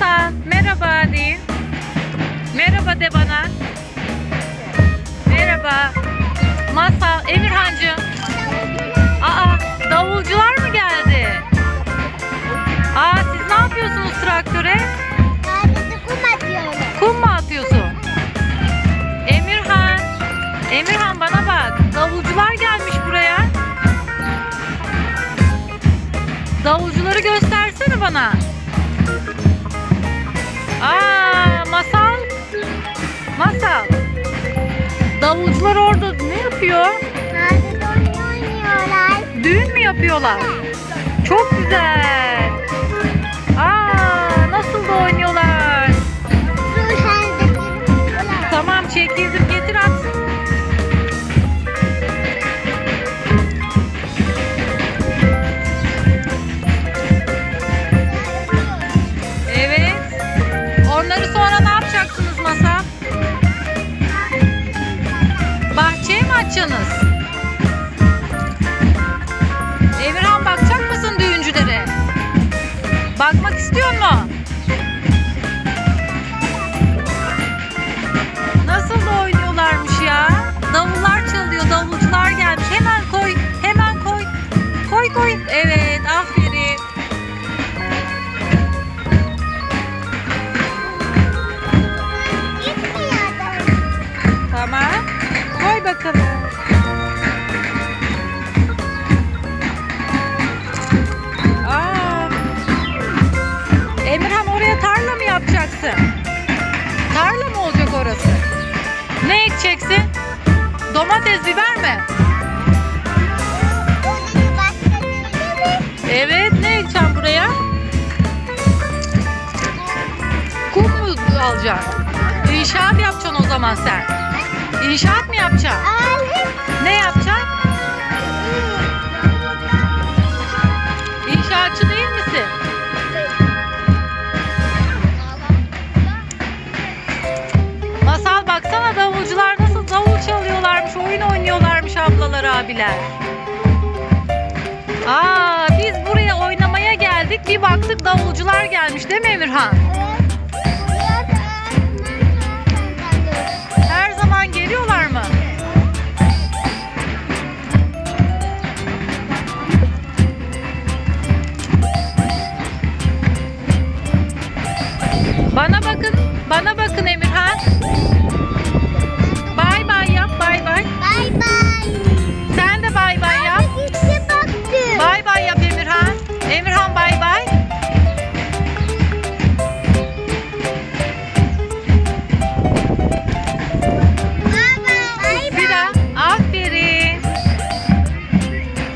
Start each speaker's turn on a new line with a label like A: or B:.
A: Masal merhaba deyin. Merhaba de bana. Merhaba. Masal Emirhancığım. Aa davulcular mı geldi? Aa siz ne yapıyorsunuz traktöre?
B: Kum
A: mu atıyorsun? Emirhan. Emirhan bana bak. Davulcular gelmiş buraya. Davulcuları göstersene bana. Davulcular orada ne yapıyor?
B: Sadece oyun oynuyorlar.
A: Düğün mü yapıyorlar? Çok güzel. Açacaksınız? Emirhan bakacak mısın düğüncülere? Bakmak istiyor mu? Nasıl oynuyorlarmış ya? Davullar çalıyor, davulcular gelmiş. Hemen koy, hemen koy. Koy koy. Evet, aferin. Tamam. Koy bakalım. Domates, biber mi? Evet, ne ekeceğim buraya? Kum mu alacaksın? İnşaat yapacaksın o zaman sen. İnşaat mı yapacaksın? Ne yapacaksın? Abiler. Aa, biz buraya oynamaya geldik. Bir baktık davulcular gelmiş değil mi Emirhan? Her zaman geliyorlar mı? Bana bakın, bana bakın Emirhan.